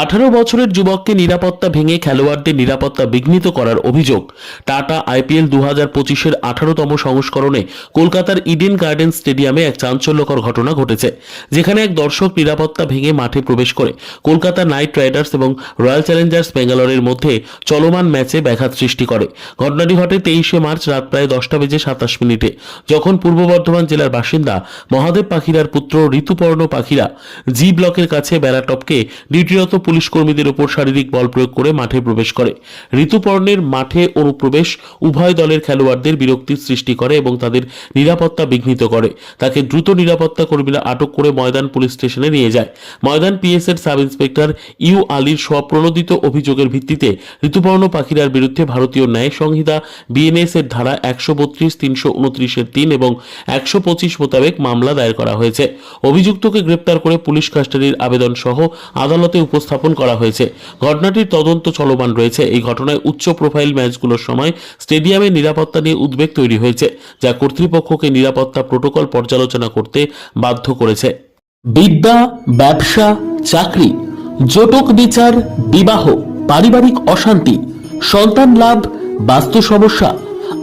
আঠারো বছরের যুবককে নিরাপত্তা ভেঙে খেলোয়াড়দের নিরাপত্তা বিঘ্নিত করার অভিযোগ টাটা আইপিএল দু হাজার পঁচিশের আঠারোতম সংস্করণে কলকাতার ইডেন গার্ডেন স্টেডিয়ামে এক চাঞ্চল্যকর ঘটনা ঘটেছে, যেখানে এক দর্শক নিরাপত্তা ভেঙে মাঠে প্রবেশ করে। কলকাতা নাইট রাইডার্স এবং রয়্যাল চ্যালেঞ্জার্স ব্যাঙ্গালোরের মধ্যে চলমান ম্যাচে ব্যাঘাত সৃষ্টি করে। ঘটনাটি ঘটে তেইশে মার্চ রাত প্রায় দশটা বেজে সাতাশ মিনিটে, যখন পূর্ব বর্ধমান জেলার বাসিন্দা মহাদেব পাখিরার পুত্র ঋতুপর্ণ পাখিরা জি ব্লকের কাছে বেড়াটপকে ডিউটিরত পুলিশ কর্মীদের উপর শারীরিক বল প্রয়োগ করে মাঠে প্রবেশ করে। ঋতুপর্ণের মাঠে অনুপ্রবেশ উভয় দলের খেলোয়াড়দের বিরক্তির সৃষ্টি করে এবং তাদের নিরাপত্তা বিঘ্নিত করে। তাকে দ্রুত নিরাপত্তা কর্মীরা আটক করে ময়দান পুলিশ স্টেশনে নিয়ে যায়। ময়দান পিএস এর সাব ইন্সপেক্টর ইউ আলীর স্বপ্রণোদিত অভিযোগের ভিত্তিতে ঋতুপর্ণ পাখিরার বিরুদ্ধে ভারতীয় ন্যায় সংহিতা, বিএনএস এর ধারা একশো বত্রিশ, তিনশো উনত্রিশের তিন এবং একশো পঁচিশ মোতাবেক মামলা দায়ের করা হয়েছে। অভিযুক্তকে গ্রেপ্তার করে পুলিশ কাস্টাডির আবেদন সহ আদালতে উপস্থাপন করা হয়েছে। ঘটনাটির তদন্ত চলমান রয়েছে। এই ঘটনায় উচ্চ প্রোফাইল ম্যাচগুলোর সময় স্টেডিয়ামের নিরাপত্তা নিয়ে উদ্বেগ তৈরি হয়েছে, যা কর্তৃপক্ষকে নিরাপত্তা প্রোটোকল পর্যালোচনা করতে বাধ্য করেছে। বিদ্যা, ব্যবসা, চাকরি, জটক বিচার, বিবাহ, পারিবারিক অশান্তি, সন্তান লাভ, বাস্তু সমস্যা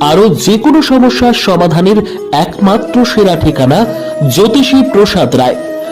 আরও যে কোনো সমস্যার সমাধানের একমাত্র সেরা ঠিকানা জ্যোতিষী প্রসাদ রায়।